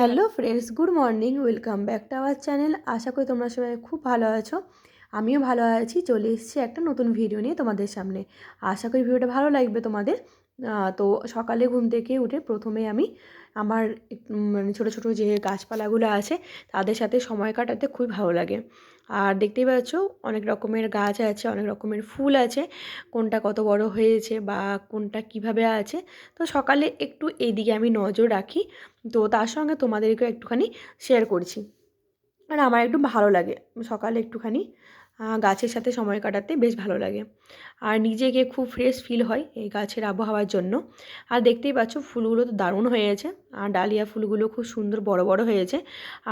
Hello friends, good morning, welcome back to our channel. আশা করি তোমরা সবাই খুব ভালো আছো। আমিও ভালো আছি, চলে এসেছি একটা নতুন ভিডিও নিয়ে তোমাদের সামনে। আশা করি ভিডিওটা ভালো লাগবে তোমাদের। তো সকালে ঘুম থেকে উঠে প্রথমে আমি আমার মানে ছোটো ছোটো যে গাছপালাগুলো আছে, তাদের সাথে সময় কাটাতে খুবই ভালো লাগে। আর দেখতেই পাচ্ছ, অনেক রকমের গাছ আছে, অনেক রকমের ফুল আছে, কোনটা কত বড় হয়েছে বা কোনটা কীভাবে আছে। তো সকালে একটু এইদিকে আমি নজর রাখি, তো তার সঙ্গে তোমাদেরকেও একটুখানি শেয়ার করছি। আর আমার একটু ভালো লাগে, সকালে একটুখানি গাছের সাথে সময় কাটাতে বেশ ভালো লাগে। আর নিজেকে খুব ফ্রেশ ফিল হয় এই গাছের আবহাওয়ার জন্য। আর দেখতেই পাচ্ছ ফুলগুলো তো দারুণ হয়েছে। আর ডালিয়া ফুলগুলো খুব সুন্দর বড় বড় হয়েছে।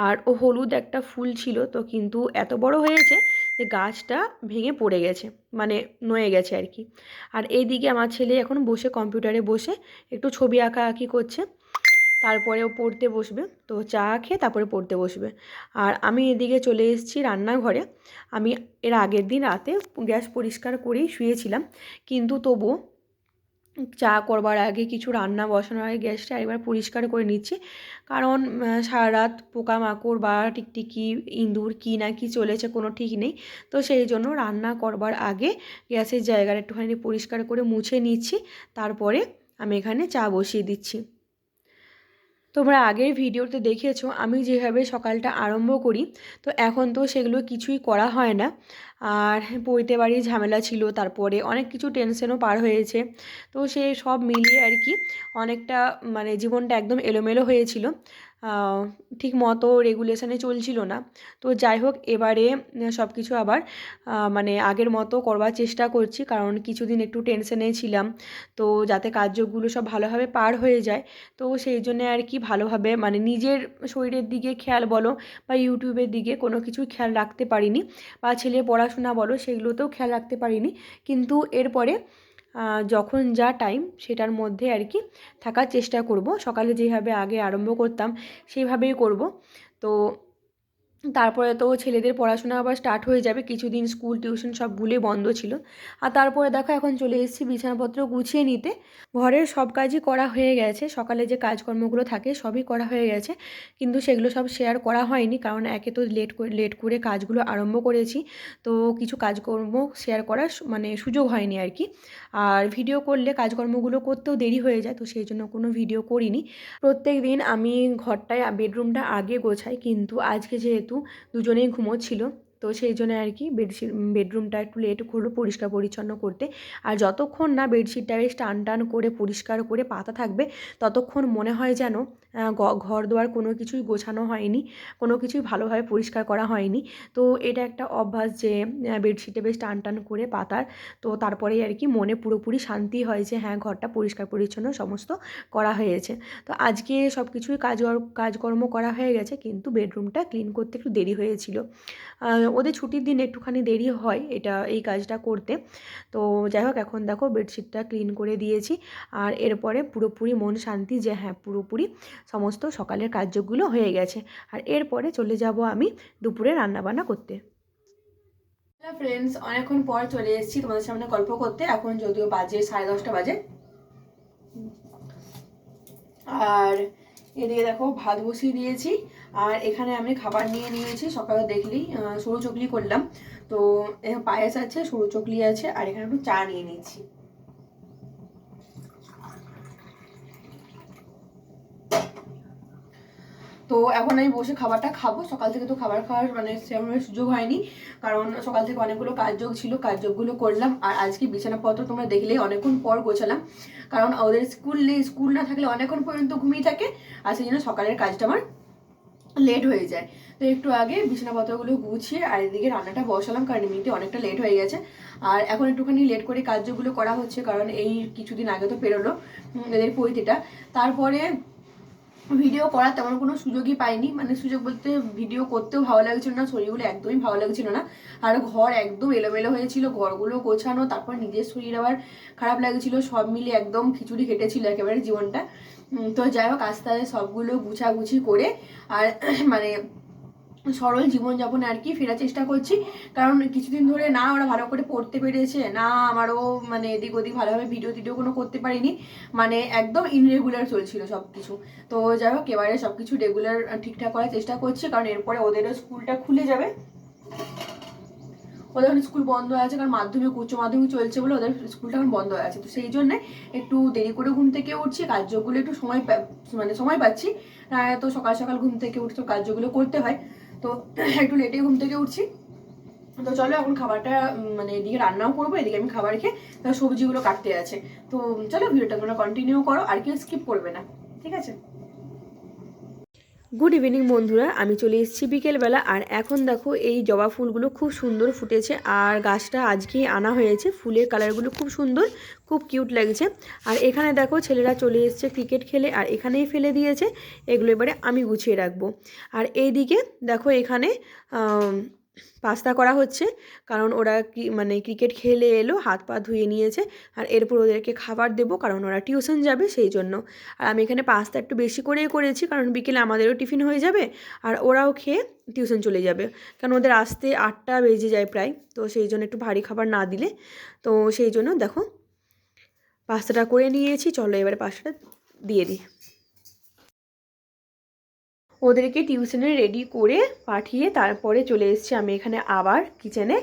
আর ও হলুদ একটা ফুল ছিল তো কিন্তু এত বড় হয়েছে যে গাছটা ভেঙে পড়ে গেছে মানে নয়ে গেছে আর কি। আর এইদিকে আমার ছেলে এখন বসে কম্পিউটারে বসে একটু ছবি আঁকা আঁকি করছে। তারপরে ও পড়তে বসবে। তো চা খেয়ে তারপরে পড়তে বসবে। আর আমি এদিকে চলে এসেছি রান্নাঘরে। আমি এর আগের দিন রাতে গ্যাস পরিষ্কার করেই শুয়েছিলাম। কিন্তু তবুও চা করবার আগে কিছু রান্না বসানোর আগে গ্যাসটা একবার পরিষ্কার করে নিচ্ছি। কারণ সারা রাত পোকামাকড় বা টিকটিকি, ইঁদুর কী না কি চলেছে কোনো ঠিক নেই। তো সেই জন্য রান্না করবার আগে গ্যাসের জায়গাটা একটুখানি পরিষ্কার করে মুছে নিচ্ছি। তারপরে আমি এখানে চা বসিয়ে দিচ্ছি। তোমরা আগের ভিডিওতে দেখেছ, আমি যেভাবে সকালটা আরম্ভ করি, তো এখন তো সেগুলো কিছুই করা হয় না। আর পৈতে বাড়ির ঝামেলা ছিল, তারপরে অনেক কিছু টেনশনও পার হয়েছে, তো সে সব মিলিয়ে আর কি অনেকটা মানে জীবনটা একদম এলোমেলো হয়েছিল। ঠিক মতো রেগুলেশনে চলছিল না। তো যাই হোক, এবারে সব কিছু আবার মানে আগের মতো করবার চেষ্টা করছি, কারণ কিছুদিন একটু টেনশনে ছিলাম। তো যাতে কার্যগুলো সব ভালোভাবে পার হয়ে যায়, তো সেই জন্য আর কি ভালোভাবে মানে নিজের শরীরের দিকে খেয়াল বলো বা ইউটিউবের দিকে কোনো কিছু খেয়াল রাখতে পারিনি। বা ছেলে পড়াশোনা বলো, সেগুলোতেও খেয়াল রাখতে পারিনি। কিন্তু এরপরে যখন যা টাইম সেটার মধ্যে আর কি থাকার চেষ্টা করব। সকালে যেভাবে আগে আরম্ভ করতাম সেইভাবেই করব। তো তারপরে তো ছেলেদের পড়াশোনা আবার স্টার্ট হয়ে যাবে, কিছুদিন স্কুল টিউশন সব ভুলে বন্ধ ছিল। আর তারপরে দেখো এখন চলে এসেছি বিছানাপত্র গুছিয়ে নিতে। ঘরের সব কাজই করা হয়ে গেছে, সকালে যে কাজকর্মগুলো থাকে সবই করা হয়ে গেছে। কিন্তু সেগুলো সব শেয়ার করা হয়নি, কারণ একে তো লেট করে লেট করে কাজগুলো আরম্ভ করেছি। তো কিছু কাজকর্ম শেয়ার করার মানে সুযোগ হয়নি আর কি। আর ভিডিও করলে কাজকর্মগুলো করতেও দেরি হয়ে যায়, তো সেই জন্য কোনো ভিডিও করিনি। প্রত্যেক দিন আমি ঘরটায় বেডরুমটা আগে গোছাই, কিন্তু আজকে যেহেতু দুজনেই ঘুমোচ্ছিল। তো সেই জন্য আর কি বেডশিট বেডরুমটা একটু লেট করল পরিষ্কার পরিচ্ছন্ন করতে। আর যতক্ষণ না বেডশিটটা বেশ টান টান করে, পরিষ্কার করে পাতা থাকবে, ততক্ষণ মনে হয় যেন ঘর দুয়ার কোনো কিছুই গোছানো হয়নি, কোনো কিছুই ভালোভাবে পরিষ্কার করা হয়নি। তো এটা একটা অভ্যাস যে বেডশিটে বেশ টান টান করে পাতার, তো তারপরেই আর কি মনে পুরোপুরি শান্তি হয় যে হ্যাঁ ঘরটা পরিষ্কার পরিচ্ছন্ন সমস্ত করা হয়েছে। তো আজকে সব কিছুই কাজ, কাজকর্ম করা হয়ে গেছে, কিন্তু বেডরুমটা ক্লিন করতে একটু দেরি হয়েছিল। ওদের ছুটির দিন একটুখানি দেরি হয় এটা, এই কাজটা করতে। তো যাই হোক, এখন দেখো বেডশিটটা ক্লিন করে দিয়েছি। আর এরপরে পুরোপুরি মন শান্তি যে হ্যাঁ পুরোপুরি সমস্ত সকালের কার্যগুলো হয়ে গেছে। আর এরপরে চলে যাব আমি দুপুরে রান্নাবান্না করতে। হ্যালো ফ্রেন্ডস অনেকক্ষণ পর চলে এসেছি তোমাদের সামনে গল্প করতে। এখন যদিও বাজে সাড়ে দশটা বাজে। আর এদিকে দেখো ভাত বসিয়ে দিয়েছি। আর এখানে আমি খাবার নিয়ে নিয়েছি সকালে দেখলেই আহ, সরু চকলি করলাম। তো পায়েস আছে সরু চকলি আছে আর এখানে একটু চা নিয়ে নিয়েছি। তো এখন আমি বসে খাবারটা খাব। সকাল থেকে তো খাবার খাওয়ার মানে সেরকমভাবে সুযোগ হয়নি। কারণ সকাল থেকে অনেকগুলো কাজযোগ ছিল কাজযোগগুলো করলাম। আর আজকে বিছানাপত্র তোমরা দেখলেই অনেকক্ষণ পর গোছালাম। কারণ ওদের স্কুল নেই স্কুল না থাকলে অনেকক্ষণ পর্যন্ত ঘুমিয়ে থাকে। আর সেই জন্য সকালের কাজটা আমার লেট হয়ে যায়। তো একটু আগে বিছানাপত্রগুলো গুছিয়ে আর এদিকে রান্নাটা বসালাম কারণ এমনিতে অনেকটা লেট হয়ে গেছে। আর এখন একটুখানি লেট করে কাজগুলো করা হচ্ছে কারণ এই কিছুদিন আগে তো পেরোলো এদের পৈতিটা। তারপরে ভিডিও করার তেমন কোনো সুযোগই পাইনি। মানে সুযোগ বলতে ভিডিও করতেও ভালো লাগছিল না শরীরগুলো একদমই ভালো লাগছিল না। আর ঘর একদম এলোমেলো হয়েছিল, ঘরগুলো গোছানো, তারপর নিজের শরীর আবার খারাপ লাগছিল, সব মিলে একদম খিচুড়ি কেটেছিল একেবারে জীবনটা। তো যাই হোক, আস্তে আস্তে সবগুলো গুছাগুছি করে আর মানে সরল জীবনযাপনে আর কি ফেরার চেষ্টা করছি। কারণ কিছুদিন ধরে না ওরা ভালো করে পড়তে পেরেছে, না আমারও মানে এদিক ওদিক ভালোভাবে ভিডিও টিডিও কোনো করতে পারিনি। মানে একদম ইনরেগুলার চলছিল সব কিছু তো যাই হোক, এবারে সব কিছু রেগুলার ঠিকঠাক করার চেষ্টা করছি। কারণ এরপরে ওদেরও স্কুলটা খুলে যাবে। ওদের স্কুল বন্ধ হয়ে আছে, কারণ মাধ্যমিক, উচ্চ মাধ্যমিক চলছে বলে ওদের স্কুলটা এখন বন্ধ হয়ে আছে। তো সেই জন্যে একটু দেরি করে ঘুম থেকে উঠছি, কার্যগুলো একটু সময় মানে সময় পাচ্ছি। তো সকাল সকাল ঘুম থেকে উঠতে কার্যগুলো করতে হয়। তো একটু লেটে ঘুম থেকে উঠছি। তো চলো এখন খাবারটা মানে এদিকে রান্নাও করব, এদিকে আমি খাবার খেয়ে সবজিগুলো কাটতে আছে। তো চলো ভিডিওটা তোমরা কন্টিনিউ করো, আর কেউ স্কিপ করবে না। ঠিক আছে? গুড ইভিনিং বন্ধুরা। আমি চলে এসেছি বিকেলবেলা, আর এখন দেখো এই জবা ফুলগুলো খুব সুন্দর ফুটেছে, আর গাছটা আজকেই আনা হয়েছে। ফুলের কালারগুলো খুব সুন্দর, খুব কিউট লাগছে। আর এখানে দেখো ছেলেরা চলে এসছে ক্রিকেট খেলে, আর এখানেই ফেলে দিয়েছে। এগুলো এবারে আমি গুছিয়ে রাখব। আর এইদিকে দেখো এখানে পাস্তা করা হচ্ছে। কারণ ওরা কি মানে ক্রিকেট খেলে এলো, হাত পা ধুয়ে নিয়েছে। আর এরপর ওদেরকে খাবার দেবো, কারণ ওরা টিউশন যাবে সেই জন্য। আর আমি এখানে পাস্তা একটু বেশি করেই করেছি, কারণ বিকেলে আমাদেরও টিফিন হয়ে যাবে। আর ওরাও খেয়ে টিউশন চলে যাবে। কারণ ওদের আসতে আটটা বেজে যায় প্রায়, তো সেই জন্য একটু ভারী খাবার না দিলে। তো সেই জন্য দেখো, পাস্তাটা করে নিয়েছি। চলো এবারে পাস্তাটা দিয়ে দিই। ওদেরকে টিউশনে রেডি করে পাঠিয়ে তারপরে চলে এসেছি আমি এখানে আবার কিচেনে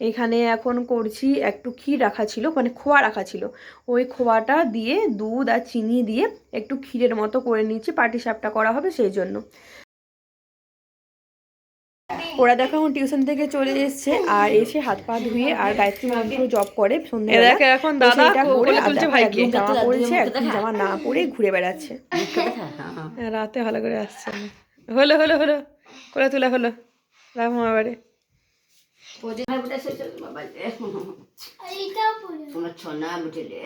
এখানে এখন করছি একটু ক্ষীর রাখা ছিল মানে খোয়া রাখা ছিল। ওই খোয়াটা দিয়ে দুধ আর চিনি দিয়ে একটু ক্ষীরের মতো করে নিচ্ছি পাটি সাপটা করা হবে সেই জন্য। ওরা দেখো এখন টিউশন থেকে চলে এসেছে আর এসে হাত পা ধুয়ে আর গায়ত্রী মন্ত্র জব করে সন্ধ্যেবেলা। দেখো এখন দাদা করে তুলছে ভাইকে। জামা পরেছে একদম জামা না পরে ঘুরে বেড়াচ্ছে। হ্যাঁ, রাতে ভালো করে আসছে। না। হলো হলো হলো। করে তোলা হলো। মামাবাড়ি ছনা বুঝলে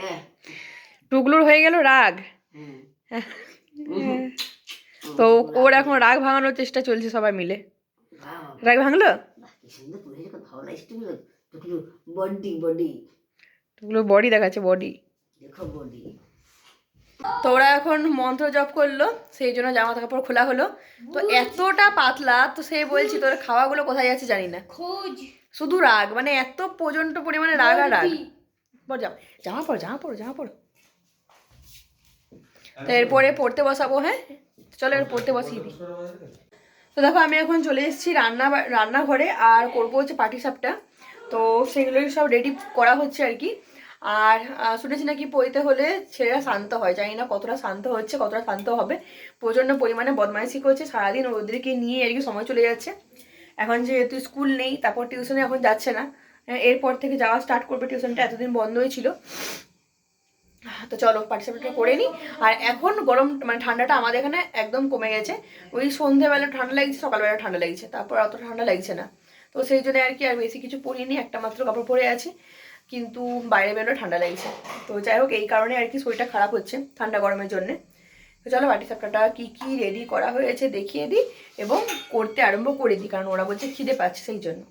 টুকলুর হয়ে গেল রাগ। তো ওর এখন রাগ ভাঙানোর চেষ্টা চলছে সবাই মিলে। রাগ ভাঙলো? টুকলু বডি। বডি দেখাচ্ছে বডি। দেখো বডি। তো ওরা এখন মন্ত্র জপ করল সেই জন্য জামা কাপড় খোলা হলো। তো এতটা পাতলা তো সে বলছি তোর খাওয়াগুলো কোথায় আছে জানি না। শুধু রাগ মানে এত প্রচণ্ড পরিমাণে রাগ আর রাগ। বল জামা জামা পড়ো জামা পড়ো জামা পড়ো। তো এরপরে পড়তে বসাবো হ্যাঁ? চলো এবার পড়তে বসিয়ে দিই। তো দেখো আমি এখন চলে এসেছি রান্না রান্নাঘরে আর করব হচ্ছে পাটি সাপটা তো সেগুলোই সব রেডি করা হচ্ছে আর কি। আর শুনেছি নাকি পইতে হলে ছেলেরা শান্ত হয়। জানি না কতটা শান্ত হচ্ছে, কতটা শান্ত হবে। প্রচণ্ড পরিমাণে বদমাইশি করছে, সারাদিন ওদেরকে নিয়ে আর কি সময় চলে যাচ্ছে। এখন যেহেতু স্কুল নেই, তারপর টিউশনে এখন যাচ্ছে না। এরপর থেকে যাওয়া স্টার্ট করবে, টিউশনটা এতদিন বন্ধই ছিল। তো চলো পার্টিসিপেটটা করে নিই আর এখন গরম মানে ঠান্ডাটা আমাদের এখানে একদম কমে গেছে। ওই সন্ধ্যেবেলা ঠান্ডা লাগছে, সকালবেলা ঠান্ডা লাগছে। তারপর অত ঠান্ডা লাগছে না। তো সেই জন্য আর কি আর বেশি কিছু পরিনি একটা মাত্র কাপড় পরে আছি। কিন্তু বাইরে বেরোলে ঠান্ডা লাগছে। তো যাই হোক, এই কারণে আর কি শরীরটা খারাপ হচ্ছে ঠান্ডা গরমের জন্যে। তো চলো, বাটি সাপটাটা কী কী রেডি করা হয়েছে দেখিয়ে দিই এবং করতে আরম্ভ করে দিই, কারণ ওরা বলছে খিদে পাচ্ছে সেই জন্য।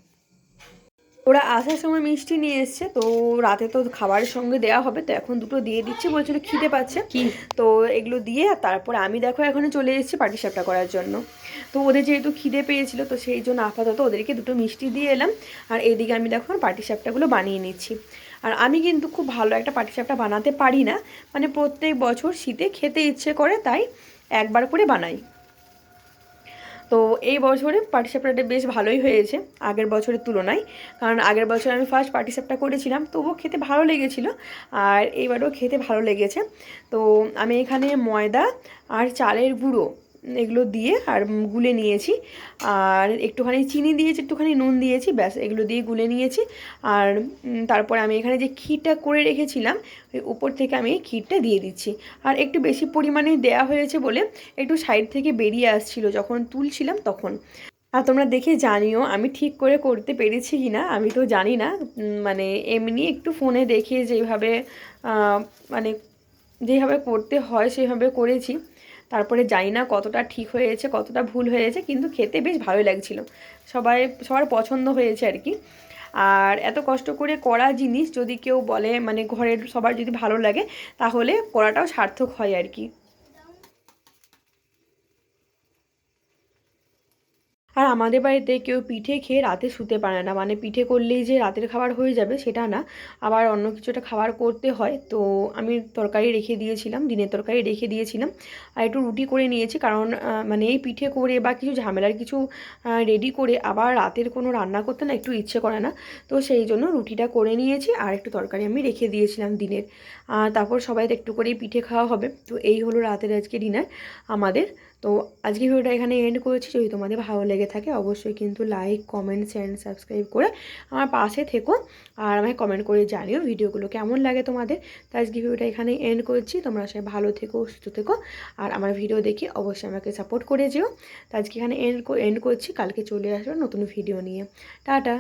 ওরা আসার সময় মিষ্টি নিয়ে এসছে তো রাতে তো খাবারের সঙ্গে দেওয়া হবে তো এখন দুটো দিয়ে দিচ্ছে বলছিল খিদে পাচ্ছে। তো এগুলো দিয়ে আর তারপরে আমি দেখো এখানে চলে এসেছি পাটিসাপটা করার জন্য। তো ওদের যেহেতু খিদে পেয়েছিল তো সেই জন্য আপাতত ওদেরকে দুটো মিষ্টি দিয়ে এলাম। আর এইদিকে আমি দেখো পাটিসাপটাগুলো বানিয়ে নিচ্ছি। আর আমি কিন্তু খুব ভালো একটা পাটিসাপটা বানাতে পারি না। মানে প্রত্যেক বছর শীতে খেতে ইচ্ছে করে তাই একবার করে বানাই। তো এই বছরে পাটিসাপটাটা বেশ ভালোই হয়েছে, আগের বছরের তুলনায়। কারণ আগের বছর আমি ফার্স্ট পাটিসাপটা করেছিলাম, তবুও খেতে ভালো লেগেছিল আর এইবারও খেতে ভালো লেগেছে। তো আমি এখানে ময়দা আর চালের গুঁড়ো এগুলো দিয়ে আর গুলে নিয়েছি। আর একটুখানি চিনি দিয়েছি, একটুখানি নুন দিয়েছি, ব্যাস এগুলো দিয়ে গুলে নিয়েছি। আর তারপর আমি এখানে যে ক্ষীরটা করে রেখেছিলাম, ওই উপর থেকে আমি এই ক্ষীরটা দিয়ে দিচ্ছি। আর একটু বেশি পরিমাণে দেয়া হয়েছে বলে একটু সাইড থেকে বেরিয়ে আসছিল যখন তুলছিলাম তখন। আর তোমরা দেখে জানিও আমি ঠিক করে করতে পেরেছি কি না আমি তো জানি না। মানে এমনি একটু ফোনে দেখে যেভাবে মানে যেভাবে করতে হয় সেভাবে করেছি। তারপরে জানি না কতটা ঠিক হয়েছে, কতটা ভুল হয়েছে, কিন্তু খেতে বেশ ভালো লাগছিল। সবাই, সবার পছন্দ হয়েছে আর কি। আর এত কষ্ট করে করা জিনিস যদি কেউ বলে মানে ঘরের সবার যদি ভালো লাগে, তাহলে করাটাও সার্থক হয় আর কি। আর আমাদের বাড়িতে কেউ পিঠে খেয়ে রাতে শুতে পারে না। মানে পিঠে করলেই যে রাতের খাবার হয়ে যাবে সেটা না, আবার অন্য কিছুটা খাবার করতে হয়। তো আমি তরকারি রেখে দিয়েছিলাম, দিনের তরকারি রেখে দিয়েছিলাম। আর একটু রুটি করে নিয়েছি কারণ মানে এই পিঠে করে বা কিছু ঝামেলার কিছু রেডি করে আবার রাতের কোনো রান্না করতে না একটু ইচ্ছে করে না। তো সেই জন্য রুটিটা করে নিয়েছি আর একটু তরকারি আমি রেখে দিয়েছিলাম দিনের। আর তারপর সবাই একটু করেই পিঠে খাওয়া হবে। তো এই হলো রাতের আজকে ডিনার। আমাদের তো আজকে ভিডিওটা এখানে এন্ড করেছি। যদি তোমাদের ভালো লেগে থাকে, অবশ্যই কিন্তু লাইক কমেন্ট অ্যান্ড সাবস্ক্রাইব করে আমার পাশে থেকো। আর আমায় কমেন্ট করে জানিও ভিডিওগুলো কেমন লাগে তোমাদের। তো আজকে ভিডিওটা এখানে এন্ড করছি। তোমরা সবাই ভালো থেকো, সুস্থ থেকো। আর আমার ভিডিও দেখে অবশ্যই আমাকে সাপোর্ট করে যেও। তো আজকে এখানে এন্ড এন্ড করছি। কালকে চলে আসব নতুন ভিডিও নিয়ে। টাটা!